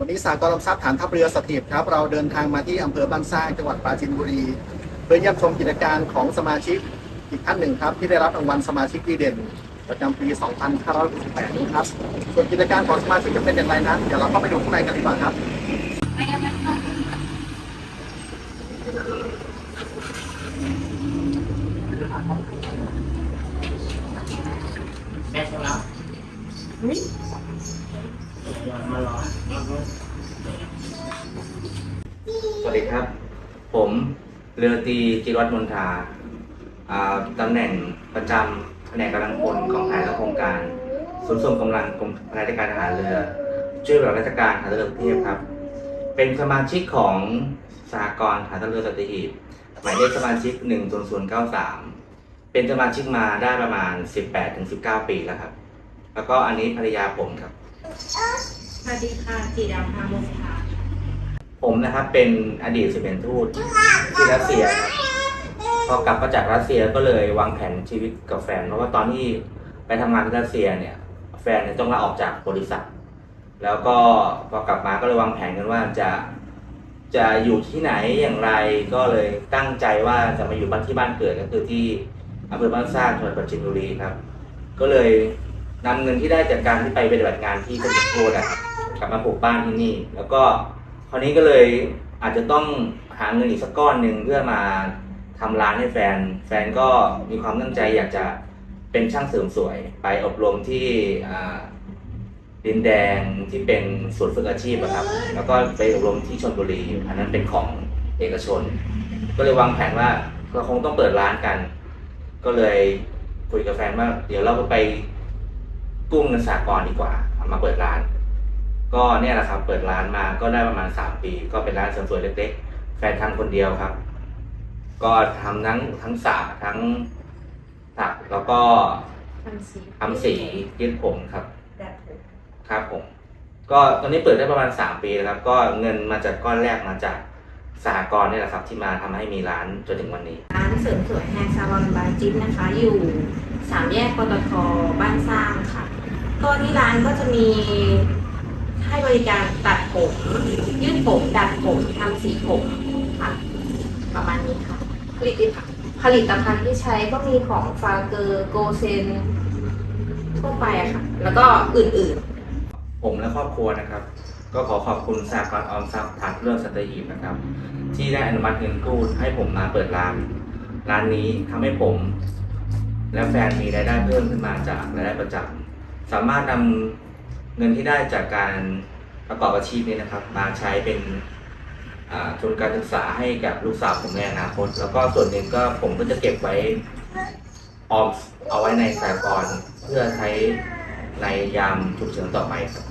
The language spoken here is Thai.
วันนี้สากลทรัพย์ฐานทัพเรือสถิตครับ เราเดินทางมาที่อำเภอบางซ่างจังหวัดปราจีนบุรี เพื่อเยี่ยมชมกิจการของสมาชิกอีกท่านหนึ่งครับ ที่ได้รับรางวัลสมาชิกดีเด่น ประจำปี 2568นี้ครับ ส่วนกิจการของสมาชิกจะเป็นอย่างไรนะเดี๋ยวเราเข้าไปดูข้างในกันดีกว่าครับ สวัสดีครับ ผมเรือตีจิรวัฒน์มนทาตำแหน่งประจำแผนกกำลังพลของแผนและโครงการศูนย์ส่งกำลังกรมพลาธิการทหารเรือช่วยเหลือราชการทหารเรือกรุงเทพครับ เป็นสมาชิกของสหกรณ์ทหารเรือสัตหีบหมายเลขสมาชิก 1 0 0 9 3 เป็นสมาชิกมาได้ประมาณ 18-19 ปีแล้วครับ แล้วก็อันนี้ภรรยาผมครับ สวัสดีค่ะจีดาวพามงคาผมนะครับเป็นอดีตสิเป็นทูตที่รัสเซียครับพอกลับมาจากรัสเซียก็เลยวางแผนชีวิตกับแฟน เพราะว่าตอนที่ไปทำงานที่รัสเซียเนี่ย แฟนเนี่ยต้องลาออกจากบริษัท แล้วก็พอกลับมาก็เลยวางแผนกันว่าจะจะอยู่ที่ไหนอย่างไรก็เลยตั้งใจว่าจะมาอยู่บ้านที่บ้านเกิดก็คือที่อำเภอบ้านสร้างจังหวัดปราจีนบุรีครับ ก็เลย นำเงินที่ได้จากการที่ไปปฏิบัติงานที่สมเด็จโทษนะกลับมาปลูกบ้านที่นี่ แล้วก็คราวนี้ก็เลยอาจจะต้องหาเงินอีกสักก้อนหนึ่งเพื่อมาทำร้านให้แฟน แฟนก็มีความตั้งใจอยากจะเป็นช่างเสริมสวย ไปอบรมที่ดินแดงที่เป็นศูนย์ฝึกอาชีพอะครับ แล้วก็ไปอบรมที่ชลบุรีอันนั้นเป็นของเอกชน ก็เลยวางแผนว่าเราคงต้องเปิดร้านกัน ก็เลยคุยกับแฟนว่า เดี๋ยวเราไป กู้เงินสากลดีกว่าเอามาเปิดร้าน ก็เนี่ยแหละครับเปิดร้านมาก็ได้ประมาณสามปี ก็เป็นร้านเสริมสวยเล็กๆ แฟนทำคนเดียวครับ ก็ทำทั้งทั้งสระทั้งสักแล้วก็ทำสีทำสียืดผมครับแบบผมครับผม ก็ตอนนี้เปิดได้ประมาณสามปีแล้วครับ ก็เงินมาจากก้อนแรกมาจากสหกรณ์นี่แหละครับ ที่มาทำให้มีร้านจนถึงวันนี้ร้านเสริมสวยแฮร์ซาลอนบายจิ๊บนะคะ อยู่สามแยกปตทบ้านสร้างค่ะ ก็ที่ร้านก็จะมีให้บริการตัดผมยืดผมดัดผมทำสีผมค่ะ ประมาณนี้ค่ะ ผลิตผลิตภัณฑ์ที่ใช้ก็มีของฟาเกอร์โกเซนทั่วไปอะค่ะ แล้วก็อื่นๆ ผมและครอบครัวนะครับ ก็ขอขอบคุณสากลออมทรัพย์ฐานเรื่องสัตหีบนะครับ ที่ได้อนุมัติเงินกู้ให้ผมมาเปิดร้าน ร้านนี้ทำให้ผม และแฟนมีรายได้เพิ่มขึ้นมาจากรายได้ประจำ สามารถนำเงินที่ได้จากการประกอบอาชีพนี้นะครับ มาใช้เป็นทุนการศึกษาให้กับลูกสาวผมในอนาคต แล้วก็ส่วนหนึ่งก็ผมก็จะเก็บไว้ออมเอาไว้ในสากลเพื่อใช้ในยามฉุกเฉินต่อไปครับ